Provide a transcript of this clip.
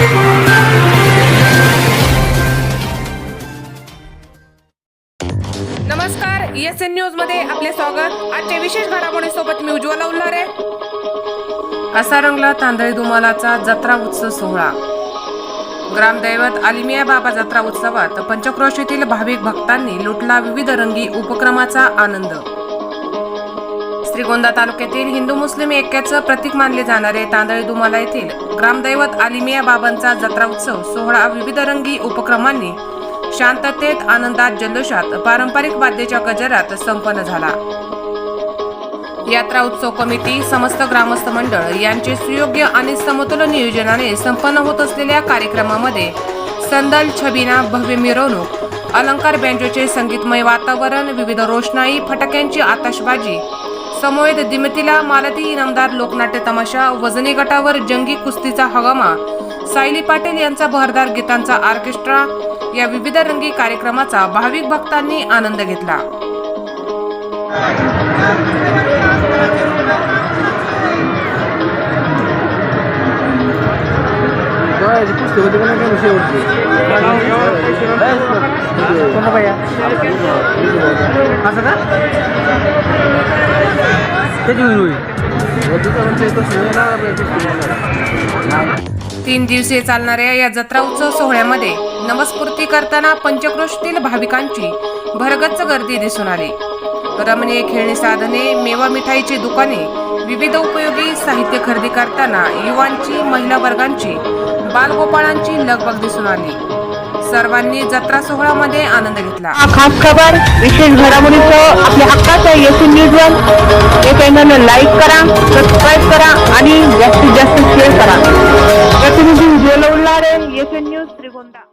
नमस्कार S N न्यूजमध्ये आपले स्वागत. आजच्या विशेष घडामोडी सोबत मी उज्ज्वला उल्हारे. असा रंगला तांदळी दुमालाचा जत्रा उत्सव सोहळा. ग्रामदैवत आलिमिया बाबा जत्रा उत्सवात पंचक्रोशीतील भाविक भक्तांनी लुटला विविध रंगी उपक्रमाचा आनंद. श्रीगोंदा तालुक्यातील हिंदू मुस्लिम ऐक्याचं प्रतीक मानले जाणारे तांदळी दुमाला येथील ग्रामदैवत आलिमिया बाबांचा जत्रा उत्सव सोहळा विविध रंगी उपक्रमांनी शांततेत आनंदात जल्लोषात पारंपरिक वाद्याच्या गजरात संपन्न झाला. यात्रा उत्सव कमिटी समस्त ग्रामस्थ मंडळ यांचे सुयोग्य आणि समतोल नियोजनाने संपन्न होत असलेल्या कार्यक्रमामध्ये संदल छबिना भव्य मिरवणूक अलंकार बँजोचे संगीतमय वातावरण विविध रोषणाई फटाक्यांची आताशबाजी समोयत दिमतीला मालती इनामदार लोकनाट्य तमाशा वजनी गटावर जंगी कुस्तीचा हगामा. सायली पाटील यांचा बहरदार गीतांचा ऑर्केस्ट्रा या विविध रंगी कार्यक्रमाचा भाविक भक्तांनी आनंद घेतला. बघायची का होईल तीन दिवसीय चालणाऱ्या या जत्रा उत्सव सोहळ्यामध्ये नमस्फूर्ती करताना पंचक्रोशीतील भाविकांची भरगच्च गर्दी दिसून आली. रमणीय खेळणी साधने मेवा मिठाईची दुकाने विविध उपयोगी साहित्य खरेदी करताना युवांची महिला वर्गांची बालगोपाळांची लगबग दिसून आली. सर्वांनी जत्रा सोहळ्यामध्ये आनंद घेतला. खास खबर विशेष घडामोडीचं आपल्या हक्काचं एस न्यूज वर हे चॅनल लाईक करा सबस्क्राईब करा आणि जास्तीत जास्त शेअर करा. प्रतिनिधी उज्ज्वल उल्हारे एस न्यूज त्रिगोंदा